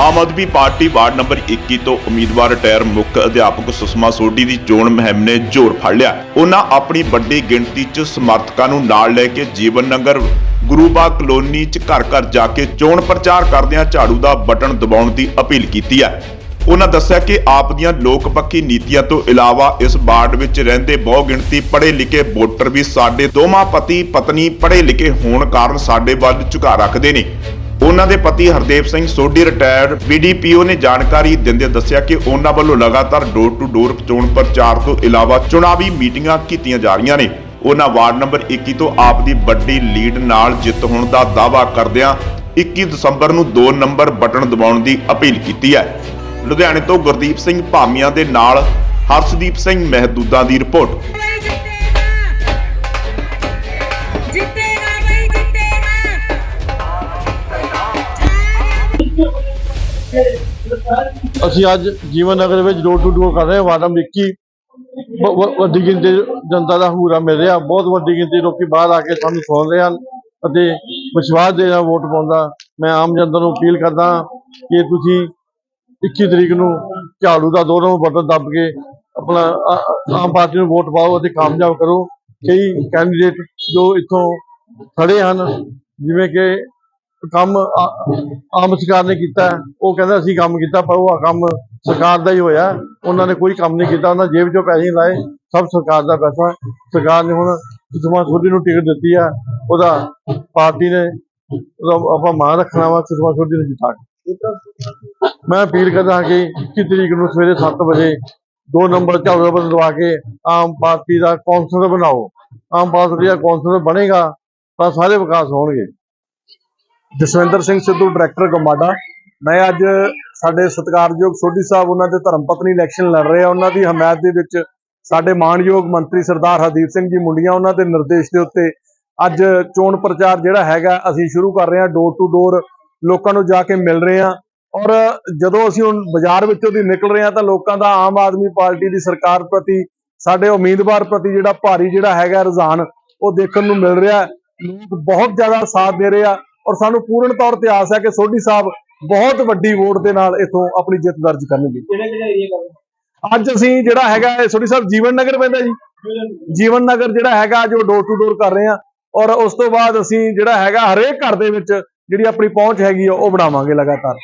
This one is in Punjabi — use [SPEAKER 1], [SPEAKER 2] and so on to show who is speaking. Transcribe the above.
[SPEAKER 1] Aam Aadmi Party ward number 21 ਤੋਂ ਉਮੀਦਵਾਰ ਰਿਟਾਇਰ ਮੁੱਖ ਅਧਿਆਪਕ ਸੁਸ਼ਮਾ ਸੋਢੀ ਦੀ ਚੋਣ ਮੁਹਿੰਮ ਨੇ ਜ਼ੋਰ ਫੜ ਲਿਆ। ਉਹਨਾਂ ਆਪਣੀ ਵੱਡੀ ਗਿਣਤੀ 'ਚ ਸਮਰਥਕਾਂ ਨੂੰ ਨਾਲ ਲੈ ਕੇ ਜੀਵਨ ਨਗਰ, ਗੁਰੂਬਾ ਕਲੋਨੀ 'ਚ ਘਰ ਘਰ ਜਾ ਕੇ ਚੋਣ ਪ੍ਰਚਾਰ ਕਰਦਿਆਂ ਝਾੜੂ ਦਾ ਬਟਨ ਦਬਾਉਣ ਦੀ ਅਪੀਲ ਕੀਤੀ ਹੈ। ਉਹਨਾਂ ਦੱਸਿਆ ਕਿ ਆਪ ਦੀਆਂ ਲੋਕ ਪੱਖੀ ਨੀਤੀਆਂ ਤੋਂ ਇਲਾਵਾ ਇਸ ਵਾਰਡ ਵਿੱਚ ਰਹਿੰਦੇ ਬਹੁ ਗਿਣਤੀ ਪੜ੍ਹੇ ਲਿਖੇ ਵੋਟਰ ਵੀ ਸਾਡੇ ਦੋਵਾਂ ਪਤੀ ਪਤਨੀ ਪੜ੍ਹੇ ਲਿਖੇ ਹੋਣ ਕਾਰਨ ਸਾਡੇ ਵੱਲ ਝੁਕਾ ਰੱਖਦੇ ਨੇ। ਉਹਨਾਂ ਦੇ ਪਤੀ ਹਰਦੇਵ ਸਿੰਘ ਸੋਢੀ ਰਿਟਾਇਰਡ ਵੀਡੀਪੀਓ ਨੇ ਜਾਣਕਾਰੀ ਦਿੰਦੇ ਦੱਸਿਆ ਕਿ ਉਹਨਾਂ ਵੱਲੋਂ ਲਗਾਤਾਰ ਡੋਰ ਟੂ ਡੋਰ ਚੋਣ ਪ੍ਰਚਾਰ ਤੋਂ ਇਲਾਵਾ ਚੁਣਾਵੀ ਮੀਟਿੰਗਾਂ ਕੀਤੀਆਂ ਜਾ ਰਹੀਆਂ ਨੇ। ਉਹਨਾਂ ਵਾਰਡ ਨੰਬਰ 21 ਤੋਂ ਆਪ ਦੀ ਵੱਡੀ ਲੀਡ ਨਾਲ ਜਿੱਤ ਹੋਣ ਦਾ ਦਾਅਵਾ ਕਰਦਿਆਂ 21 ਦਸੰਬਰ ਨੂੰ 2 ਨੰਬਰ ਬਟਨ ਦਬਾਉਣ ਦੀ ਅਪੀਲ ਕੀਤੀ ਹੈ। ਲੁਧਿਆਣੇ ਤੋਂ ਗੁਰਦੀਪ ਸਿੰਘ ਭਾਮੀਆਂ ਦੇ ਨਾਲ ਹਰਸ਼ਦੀਪ ਸਿੰਘ ਮਹਿਦੂਦਾ ਦੀ ਰਿਪੋਰਟ।
[SPEAKER 2] ਅਸੀਂ ਅੱਜ ਜੀਵਨ ਨਗਰ ਵਿੱਚ ਡੋਰ ਟੂ ਡੋਰ ਕਰ ਰਹੇ ਹਾਂ। ਵਾਰਡ ਨੰਬਰ 21 ਵ- ਵ- ਵੱਡੀ ਗਿਣਤੀ ਜਨਤਾ ਦਾ ਹੂਰਾ ਮਿਲ ਰਿਹਾ। ਬਹੁਤ ਵੱਡੀ ਗਿਣਤੀ ਲੋਕੀ ਬਾਹਰ ਆ ਕੇ ਸਾਨੂੰ ਸੁਣ ਰਹੇ ਹਨ ਅਤੇ ਵਿਸ਼ਵਾਸ ਦੇ ਨਾਲ ਵੋਟ ਪਾਉਂਦਾ। ਮੈਂ ਆਮ ਜਨਤਾ ਨੂੰ ਅਪੀਲ ਕਰਦਾ ਕਿ ਤੁਸੀਂ 21 ਤਰੀਕ ਨੂੰ ਝਾੜੂ ਦਾ ਦੋ ਨੰਬਰ ਬਟਨ ਦੱਬ ਕੇ ਆਪਣਾ ਆਮ ਪਾਰਟੀ ਨੂੰ ਵੋਟ ਪਾਓ ਅਤੇ ਕਾਮਯਾਬ ਕਰੋ। ਕਈ ਕੈਂਡੀਡੇਟ ਜੋ ਇੱਥੋਂ ਖੜੇ ਹਨ, ਜਿਵੇਂ ਕਿ ਕੰਮ ਆਮ ਸਰਕਾਰ ਨੇ ਕੀਤਾ ਉਹ ਕਹਿੰਦਾ ਅਸੀਂ ਕੰਮ ਕੀਤਾ, ਪਰ ਉਹ ਕੰਮ ਸਰਕਾਰ ਦਾ ਹੀ ਹੋਇਆ ਉਹਨਾਂ ਨੇ ਕੋਈ ਕੰਮ ਨਹੀਂ ਕੀਤਾ, ਉਹਨਾਂ ਜੇਬ ਚੋਂ ਪੈਸੇ ਲਾਏ। ਸਭ ਸਰਕਾਰ ਦਾ ਪੈਸਾ ਸਰਕਾਰ ਨੇ ਹੁਣ ਸੁਸ਼ਮਾ ਸੋਢੀ ਨੂੰ ਟਿਕਟ ਦਿੱਤੀ ਹੈ। ਉਹਦਾ ਪਾਰਟੀ ਨੇ ਉਹਦਾ ਆਪਾਂ ਮਾਂ ਰੱਖਣਾ ਵਾ ਸੁਸ਼ਮਾ ਸੋਢੀ ਨੂੰ ਜਿਤਾ ਕੇ। ਮੈਂ ਅਪੀਲ ਕਰਦਾ ਹਾਂ ਕਿ 21 ਤਰੀਕ ਨੂੰ ਸਵੇਰੇ 7 ਵਜੇ ਦੋ ਨੰਬਰ ਝਾੜੂ ਦਾ ਲਵਾ ਕੇ ਆਮ ਪਾਰਟੀ ਦਾ ਕੌਂਸਲਰ ਬਣਾਓ। ਆਮ ਪਾਰਟੀ ਦਾ ਕੌਂਸਲਰ ਬਣੇਗਾ ਤਾਂ ਸਾਰੇ ਵਿਕਾਸ ਹੋਣਗੇ।
[SPEAKER 3] Jaswinder Singh Sidhu, director GMADA. ਮੈਂ ਅੱਜ ਸਾਡੇ ਸਤਿਕਾਰਯੋਗ ਸੋਢੀ ਸਾਹਿਬ, ਉਹਨਾਂ ਦੇ ਧਰਮ ਪਤਨੀ ਇਲੈਕਸ਼ਨ ਲੜ ਰਹੇ ਆ। ਉਹਨਾਂ ਦੀ ਹਮਾਇਤ ਦੇ ਵਿੱਚ ਸਾਡੇ ਮਾਣਯੋਗ ਮੰਤਰੀ ਸਰਦਾਰ ਹਰਦੀਪ ਸਿੰਘ ਜੀ ਮੁੰਡੀਆਂ, ਉਹਨਾਂ ਦੇ ਨਿਰਦੇਸ਼ ਦੇ ਉੱਤੇ ਅੱਜ ਚੋਣ ਪ੍ਰਚਾਰ ਜਿਹੜਾ ਹੈਗਾ, ਅਸੀਂ ਸ਼ੁਰੂ ਕਰ ਰਹੇ ਹਾਂ ਡੋਰ ਟੂ ਡੋਰ ਲੋਕਾਂ ਨੂੰ ਜਾ ਕੇ ਮਿਲ ਰਹੇ ਹਾਂ ਔਰ ਜਦੋਂ ਅਸੀਂ ਹੁਣ ਬਾਜ਼ਾਰ ਵਿੱਚੋਂ ਦੀ ਨਿਕਲ ਰਹੇ ਹਾਂ ਤਾਂ ਲੋਕਾਂ ਦਾ ਆਮ ਆਦਮੀ ਪਾਰਟੀ ਦੀ ਸਰਕਾਰ ਪ੍ਰਤੀ, ਸਾਡੇ ਉਮੀਦਵਾਰ ਪ੍ਰਤੀ ਜਿਹੜਾ ਭਾਰੀ ਜਿਹੜਾ ਹੈਗਾ ਰੁਝਾਨ, ਉਹ ਦੇਖਣ ਨੂੰ ਮਿਲ ਰਿਹਾ। ਲੋਕ ਬਹੁਤ ਜ਼ਿਆਦਾ ਸਾਥ ਦੇ ਰਹੇ ਆ। ਔਰ ਸਾਨੂੰ ਪੂਰਨ ਤੌਰ ਤੇ ਆਸ ਹੈ ਕਿ ਸੋਢੀ ਸਾਹਿਬ ਬਹੁਤ ਵੱਡੀ ਵੋਟ ਦੇ ਨਾਲ ਇਥੋਂ ਆਪਣੀ ਜਿੱਤ ਦਰਜ ਕਰਨਗੇ।
[SPEAKER 4] ਕਿਹੜੇ ਕਿਹੜੇ ਏਰੀਆ
[SPEAKER 3] ਅੱਜ ਅਸੀਂ ਜਿਹੜਾ ਹੈਗਾ ਇਹ ਸੋਢੀ ਸਾਹਿਬ ਜੀਵਨ ਨਗਰ ਪੈਂਦਾ ਜੀ। ਜੀਵਨ ਨਗਰ ਜਿਹੜਾ ਹੈਗਾ ਜੋ ਡੋਰ ਟੂ ਡੋਰ ਕਰ ਰਹੇ ਆ ਔਰ ਉਸ ਤੋਂ ਬਾਅਦ ਅਸੀਂ ਜਿਹੜਾ ਹੈਗਾ ਹਰੇਕ ਘਰ ਦੇ ਵਿੱਚ ਜਿਹੜੀ ਆਪਣੀ ਪਹੁੰਚ ਹੈਗੀ ਆ ਉਹ ਬਣਾਵਾਂਗੇ ਲਗਾਤਾਰ।